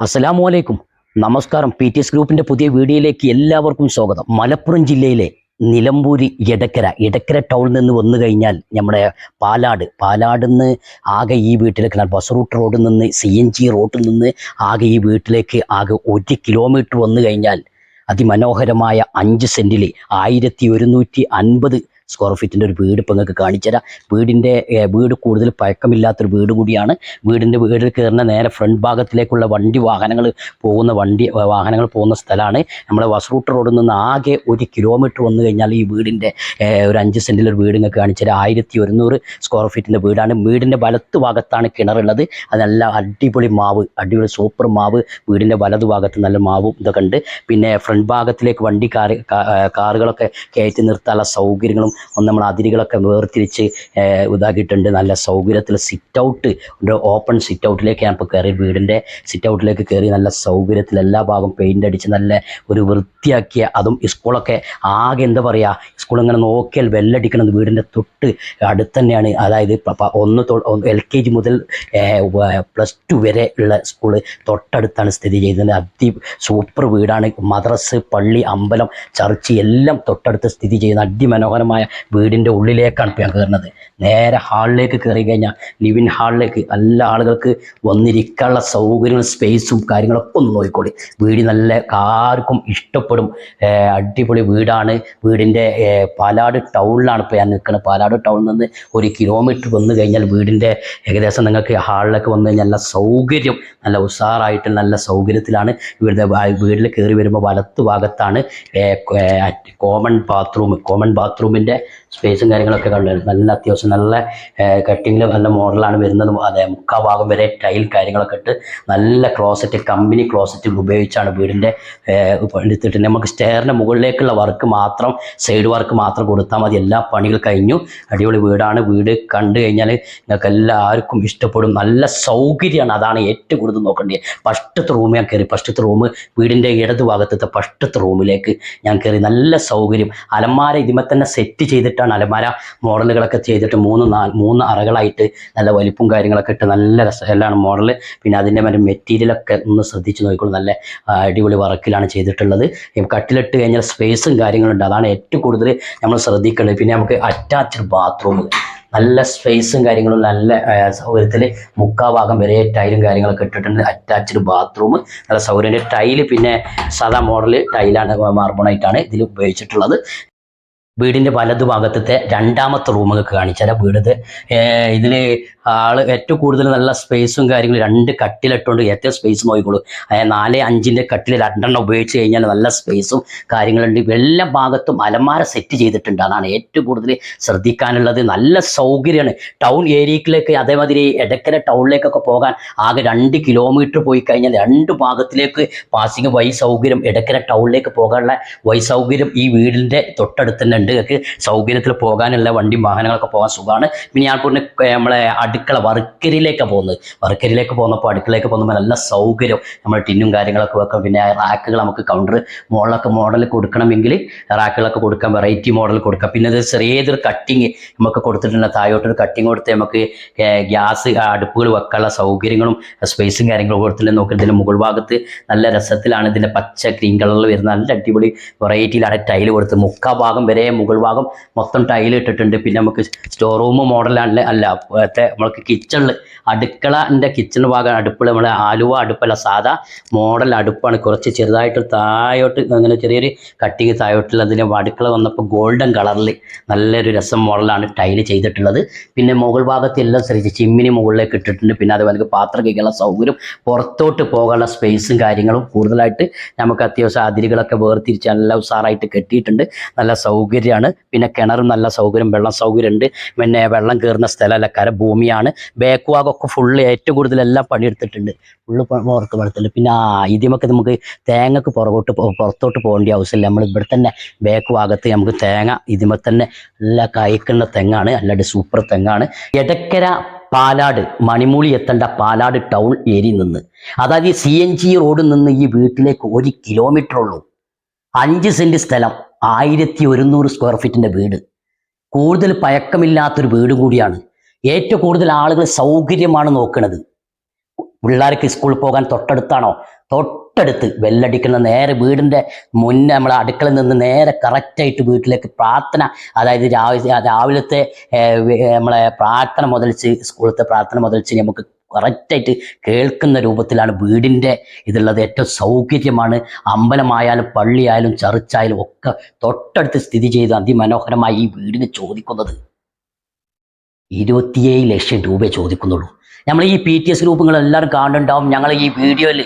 അസ്സലാമു അലൈക്കും നമസ്കാരം. പി ടി എസ് ഗ്രൂപ്പിന്റെ പുതിയ വീഡിയോയിലേക്ക് എല്ലാവർക്കും സ്വാഗതം. മലപ്പുറം ജില്ലയിലെ നിലമ്പൂരി എടക്കര എടക്കര ടൗണിൽ നിന്ന് വന്നു കഴിഞ്ഞാൽ നമ്മുടെ പാലാട്. പാലാട് നിന്ന് ആകെ ഈ വീട്ടിലേക്ക് ബസ് റൂട്ട് റോഡിൽ നിന്ന് സി എൻ ജി റോഡിൽ നിന്ന് ആകെ ഈ വീട്ടിലേക്ക് ആകെ ഒരു കിലോമീറ്റർ വന്നു കഴിഞ്ഞാൽ അതിമനോഹരമായ അഞ്ച് സെന്റിൽ ആയിരത്തി ഒരുന്നൂറ്റി അൻപത് സ്ക്വയർ ഫീറ്റിന്റെ ഒരു വീട് ഇപ്പോൾ നിങ്ങൾക്ക് കാണിച്ചുതരാം. വീടിന്റെ വീട് കൂടുതൽ പഴക്കമില്ലാത്തൊരു വീട് കൂടിയാണ്. വീടിന്റെ വീടിൽ കയറുന്ന നേരെ ഫ്രണ്ട് ഭാഗത്തിലേക്കുള്ള വണ്ടി വാഹനങ്ങൾ പോകുന്ന വണ്ടി വാഹനങ്ങൾ പോകുന്ന സ്ഥലമാണ്. നമ്മുടെ വസറൂട്ട് റോഡിൽ നിന്ന് ആകെ ഒരു കിലോമീറ്റർ വന്നു കഴിഞ്ഞാൽ ഈ വീടിന്റെ ഒരു അഞ്ച് സെന്റിൽ ഒരു വീട് നിങ്ങൾക്ക് കാണിച്ചുതരാം. ആയിരത്തി ഒരുന്നൂറ് സ്ക്വയർ ഫീറ്റിന്റെ വീടാണ്. വീടിന്റെ വലത്ത് ഭാഗത്താണ് കിണറുള്ളത്. അത് നല്ല അടിപൊളി മാവ് അടിപൊളി സൂപ്പർ മാവ്. വീടിന്റെ വലതു ഭാഗത്ത് നല്ല മാവും ഇതൊക്കെ ഉണ്ട്. പിന്നെ ഫ്രണ്ട് ഭാഗത്തിലേക്ക് വണ്ടി കാറുകളൊക്കെ കയറ്റി നിർത്താനുള്ള സൗകര്യങ്ങളും ഒന്ന് നമ്മൾ അതിരുകളൊക്കെ വേർതിരിച്ച് ഇതാക്കിയിട്ടുണ്ട്. നല്ല സൗകര്യത്തിൽ സിറ്റ് ഔട്ട് ഒരു ഓപ്പൺ സിറ്റ് ഔട്ടിലേക്ക് ഞാൻ ഇപ്പോൾ കയറി. വീടിന്റെ സിറ്റ് ഔട്ടിലേക്ക് കയറി നല്ല സൗകര്യത്തിൽ എല്ലാ ഭാഗവും പെയിന്റ് അടിച്ച് നല്ല ഒരു വൃത്തിയാക്കിയ അതും സ്കൂളൊക്കെ ആകെ എന്താ പറയുക സ്കൂൾ ഇങ്ങനെ നോക്കിയാൽ വെല്ലടിക്കണത് വീടിന്റെ തൊട്ട് അടുത്ത് തന്നെയാണ് അതായത് ഒന്ന് എൽ കെ ജി മുതൽ പ്ലസ് ടു വരെ ഉള്ള സ്കൂൾ തൊട്ടടുത്താണ് സ്ഥിതി ചെയ്യുന്നത്. അതി സൂപ്പർ വീടാണ്. മദ്രസ് പള്ളി അമ്പലം ചർച്ച് എല്ലാം തൊട്ടടുത്ത് സ്ഥിതി ചെയ്യുന്ന അതിമനോഹരമായ വീടിന്റെ ഉള്ളിലേക്കാണ് ഇപ്പോൾ ഞാൻ കയറുന്നത് നേരെ ഹാളിലേക്ക് കയറി കഴിഞ്ഞാൽ ലിവിൻ ഹാളിലേക്ക് എല്ലാ ആളുകൾക്ക് വന്നിരിക്കാനുള്ള സൗകര്യങ്ങളും സ്പേസും കാര്യങ്ങളൊക്കെ ഒന്ന് നോക്കിക്കോളി. വീട് നല്ല ആർക്കും ഇഷ്ടപ്പെടും. അടിപൊളി വീടാണ്. വീടിന്റെ പാലാട് ടൗണിലാണ് ഇപ്പോൾ ഞാൻ നിൽക്കുന്നത് പാലാട് ടൗണിൽ നിന്ന് ഒരു കിലോമീറ്റർ വന്നു കഴിഞ്ഞാൽ വീടിന്റെ ഏകദേശം നിങ്ങൾക്ക് ഹാളിലേക്ക് വന്നു കഴിഞ്ഞാൽ നല്ല സൗകര്യം നല്ല ഉഷാറായിട്ട് നല്ല സൗകര്യത്തിലാണ് ഇവിടുത്തെ വീട്ടിൽ കയറി വരുമ്പോൾ വലത്ത് ഭാഗത്താണ് കോമൺ ബാത്റൂം കോമൺ ബാത്റൂമിന്റെ സ്പേസും കാര്യങ്ങളൊക്കെ കണ്ടു. നല്ല അത്യാവശ്യം നല്ല കട്ടിങ്ങിൽ നല്ല മോഡലാണ് വരുന്നത്. അതെ മുക്കാ ഭാഗം വരെ ടൈൽ കാര്യങ്ങളൊക്കെ ഇട്ട് നല്ല ക്ലോസറ്റ് കമ്പനി ക്ലോസറ്റ് ഉപയോഗിച്ചാണ് വീടിന്റെ എടുത്തിട്ട് നമുക്ക് സ്റ്റെയറിന്റെ മുകളിലേക്കുള്ള വർക്ക് മാത്രം സൈഡ് വർക്ക് മാത്രം കൊടുത്താൽ മതി. എല്ലാ പണികൾ കഴിഞ്ഞു. അടിപൊളി വീടാണ്. വീട് കണ്ടു കഴിഞ്ഞാൽ നിങ്ങൾക്ക് എല്ലാവർക്കും ഇഷ്ടപ്പെടും. നല്ല സൗകര്യമാണ്. അതാണ് ഏറ്റവും കൂടുതൽ നോക്കേണ്ടത്. ഫസ്റ്റത്തെ റൂം ഞാൻ കയറി ഫസ്റ്റത്തെ റൂം വീടിന്റെ ഇടതു ഭാഗത്തത്തെ ഫസ്റ്റത്തെ റൂമിലേക്ക് ഞാൻ കയറി നല്ല സൗകര്യം. അലമാര ഇതിമേ തന്നെ സെറ്റ് ചെയ്തിട്ടാണ് അലമാര മോഡലുകളൊക്കെ ചെയ്തിട്ട് മൂന്ന് നാല് മൂന്ന് അറകളായിട്ട് നല്ല വലിപ്പും കാര്യങ്ങളൊക്കെ ഇട്ട് നല്ല രസമാണ് മോഡൽ പിന്നെ അതിന്റെ മറ്റേ മെറ്റീരിയലൊക്കെ ഒന്ന് ശ്രദ്ധിച്ച് നോക്കിക്കോളൂ. നല്ല അടിപൊളി വർക്കിലാണ് ചെയ്തിട്ടുള്ളത്. കട്ടിലിട്ട് കഴിഞ്ഞാൽ സ്പേസും കാര്യങ്ങളുണ്ട്. അതാണ് ഏറ്റവും കൂടുതൽ നമ്മൾ ശ്രദ്ധിക്കേണ്ടത്. പിന്നെ നമുക്ക് അറ്റാച്ച്ഡ് ബാത്റൂം നല്ല സ്പേസും കാര്യങ്ങളും നല്ല സൗകര്യത്തിൽ മുക്കാ ഭാഗം വരെ ടൈലും കാര്യങ്ങളൊക്കെ ഇട്ടിട്ടുണ്ട്. അറ്റാച്ച്ഡ് ബാത്റൂം നല്ല സൗകര്യം ടൈൽ പിന്നെ സാധാ മോഡൽ ടൈലാണ് മാർബണായിട്ടാണ് ഇതിൽ ഉപയോഗിച്ചിട്ടുള്ളത്. വീടിന്റെ വലതു ഭാഗത്തെ രണ്ടാമത്തെ റൂമൊക്കെ കാണിച്ചാൽ വീട് ഇതിൽ ആൾ ഏറ്റവും കൂടുതൽ നല്ല സ്പേസും കാര്യങ്ങളും രണ്ട് കട്ടിലിട്ടുകൊണ്ട് ഏറ്റവും സ്പേസ് നോക്കിക്കോളൂ നാല് അഞ്ചിന്റെ കട്ടിൽ രണ്ടെണ്ണം ഉപയോഗിച്ച് കഴിഞ്ഞാൽ നല്ല സ്പേസും കാര്യങ്ങളുണ്ട്. എല്ലാ ഭാഗത്തും അലമാര സെറ്റ് ചെയ്തിട്ടുണ്ട്. അതാണ് ഏറ്റവും കൂടുതൽ ശ്രദ്ധിക്കാനുള്ളത്. നല്ല സൗകര്യമാണ്. ടൗൺ ഏരിയയിലേക്ക് അതേമാതിരി എടക്കര ടൗണിലേക്കൊക്കെ പോകാൻ ആകെ രണ്ട് കിലോമീറ്റർ പോയി കഴിഞ്ഞാൽ രണ്ട് ഭാഗത്തിലേക്ക് പാസിങ് വൈ സൗകര്യം എടക്കര ടൗണിലേക്ക് പോകാനുള്ള വൈ സൗകര്യം ഈ വീടിന്റെ തൊട്ടടുത്ത് തന്നെ ഉണ്ട്. നിങ്ങൾക്ക് സൗകര്യത്തിൽ പോകാനുള്ള വണ്ടിയും വാഹനങ്ങളൊക്കെ പോകാൻ സുഖമാണ്. പിന്നെ ഞാൻ നമ്മളെ അടുക്കള വർക്കരിയിലേക്കാണ് പോകുന്നത്. വർക്കരിയിലേക്ക് പോകുന്നപ്പോൾ അടുക്കളയിലേക്ക് പോകുമ്പോൾ നല്ല സൗകര്യം. നമ്മൾ ടിന്നും കാര്യങ്ങളൊക്കെ വെക്കാം. പിന്നെ റാക്കുകൾ നമുക്ക് കൗണ്ടർ മോഡലൊക്കെ മോഡൽ കൊടുക്കണമെങ്കിൽ റാക്കുകളൊക്കെ കൊടുക്കാം വെറൈറ്റി മോഡൽ കൊടുക്കാം. പിന്നെ അത് ചെറിയതൊരു കട്ടിങ് നമുക്ക് കൊടുത്തിട്ടുണ്ട്. താഴോട്ടൊരു കട്ടിങ് കൊടുത്ത് നമുക്ക് ഗ്യാസ് അടുപ്പുകൾ വെക്കാനുള്ള സൗകര്യങ്ങളും സ്പേസും കാര്യങ്ങളും കൊടുത്തിട്ടുണ്ട്. നോക്കി ഇതിന്റെ മുകൾ ഭാഗത്ത് നല്ല രസത്തിലാണ്. ഇതിന്റെ പച്ച ഗ്രീൻ കളറിൽ വരുന്ന നല്ല അടിപൊളി വെറൈറ്റിയിലാണ് ടൈൽ കൊടുത്ത് മുക്കാ ഭാഗം വരെ മുകൾ ഭാഗം മൊത്തം ടൈൽ ഇട്ടിട്ടുണ്ട്. പിന്നെ നമുക്ക് സ്റ്റോർ റൂം മോഡലാണ് അല്ല നമ്മൾക്ക് കിച്ചണിൽ അടുക്കളന്റെ കിച്ചൺ ഭാഗം അടുപ്പ് നമ്മളെ ആലുവ അടുപ്പല്ല സാധാ മോഡൽ അടുപ്പാണ്. കുറച്ച് ചെറുതായിട്ട് താഴോട്ട് അങ്ങനെ ചെറിയൊരു കട്ടിങ് താഴോട്ടുള്ള അതിന് അടുക്കള വന്നപ്പോൾ ഗോൾഡൻ കളറിൽ നല്ലൊരു രസം മോഡലാണ് ടൈൽ ചെയ്തിട്ടുള്ളത്. പിന്നെ മുകൾ ഭാഗത്ത് എല്ലാം ശ്രദ്ധിച്ച് ചിമ്മിനി മുകളിലേക്ക് ഇട്ടിട്ടുണ്ട്. പിന്നെ അതുപോലെ പാത്രം കഴിക്കാനുള്ള സൗകര്യം പുറത്തോട്ട് പോകാനുള്ള സ്പേസും കാര്യങ്ങളും കൂടുതലായിട്ട് നമുക്ക് അത്യാവശ്യം അതിരുകളൊക്കെ വേർതിരിച്ച് നല്ല ഉസാറായിട്ട് കെട്ടിയിട്ടുണ്ട്. നല്ല സൗകര്യമാണ് പിന്നെ കിണറും നല്ല സൗകര്യം വെള്ളം സൗകര്യം ഉണ്ട് പിന്നെ വെള്ളം കയറുന്ന സ്ഥലമല്ല കര ഭൂമിയാണ്. ബാക്ക് ഭാഗമൊക്കെ ഫുള്ള് ഏറ്റവും കൂടുതൽ എല്ലാം പണിയെടുത്തിട്ടുണ്ട്. ഫുള്ള് പുറത്ത് പണിത്തില്ല പിന്നെ ആ ഇതിമൊക്കെ നമുക്ക് തേങ്ങക്ക് പുറകോട്ട് പുറത്തോട്ട് പോകേണ്ട ആവശ്യമില്ല. നമ്മൾ ഇവിടെ തന്നെ ബാക്ക് ഭാഗത്ത് നമുക്ക് തേങ്ങ ഇതിമ തന്നെ നല്ല കായ്ക്കുന്ന തെങ്ങാണ്. അല്ലാണ്ട് സൂപ്പർ തെങ്ങാണ്. എടക്കര പാലാട് മണിമൂളി എത്തേണ്ട പാലാട് ടൗൺ ഏരിയയിൽ നിന്ന്. അതായത് സി എൻ ജി റോഡിൽ നിന്ന് ഈ വീട്ടിലേക്ക് ഒരു കിലോമീറ്റർ ഉള്ളൂ. അഞ്ച് സെന്റ് സ്ഥലം. ആയിരത്തി ഒരുന്നൂറ് സ്ക്വയർ ഫീറ്റിന്റെ വീട്. കൂടുതൽ പഴക്കമില്ലാത്തൊരു വീട് കൂടിയാണ്. ഏറ്റവും കൂടുതൽ ആളുകൾ സൗകര്യമാണ് നോക്കുന്നത് പിള്ളേർക്ക് സ്കൂളിൽ പോകാൻ തൊട്ടടുത്താണോ? തൊട്ടടുത്ത് വെല്ലടിക്കുന്ന നേരെ വീടിന്റെ മുന്നേ നമ്മൾ അടുക്കളയിൽ നിന്ന് നേരെ കറക്റ്റായിട്ട് വീട്ടിലേക്ക് പ്രാർത്ഥന അതായത് രാവിലെ രാവിലത്തെ നമ്മളെ പ്രാർത്ഥന മുതൽച്ച് സ്കൂളത്തെ പ്രാർത്ഥന മുതൽച്ച് നമുക്ക് കറക്റ്റായിട്ട് കേൾക്കുന്ന രൂപത്തിലാണ് വീടിന്റെ ഇതുള്ളത്. ഏറ്റവും സൗകര്യമാണ് അമ്പലമായാലും പള്ളിയായാലും ചർച്ചായാലും ഒക്കെ തൊട്ടടുത്ത് സ്ഥിതി ചെയ്ത് അതിമനോഹരമായി ഈ വീടിന് ചോദിക്കുന്നത്. ഇരുപത്തിയേഴ് ലക്ഷം രൂപയെ ചോദിക്കുന്നുള്ളൂ. നമ്മൾ ഈ പി ടി എസ് ഗ്രൂപ്പുകൾ എല്ലാവരും കാണുന്നുണ്ടാവും. ഞങ്ങൾ ഈ വീഡിയോയിൽ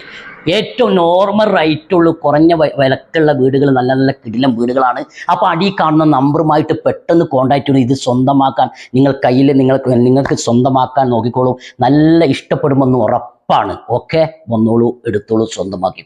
ഏറ്റവും നോർമൽ റൈറ്റുള്ള കുറഞ്ഞ വിലക്കുള്ള വീടുകൾ നല്ല നല്ല കിടിലം വീടുകളാണ്. അപ്പോൾ അടി കാണുന്ന നമ്പറുമായിട്ട് പെട്ടെന്ന് കോൺടാക്ട് ചെയ്ത് ഇത് സ്വന്തമാക്കാൻ നിങ്ങൾ കയ്യിൽ നിങ്ങൾക്ക് നിങ്ങൾക്ക് സ്വന്തമാക്കാൻ നോക്കിക്കോളൂ. നല്ല ഇഷ്ടപ്പെടുമെന്ന് ഉറപ്പാണ്. ഓക്കെ? വന്നോളൂ എടുത്തോളൂ സ്വന്തമാക്കി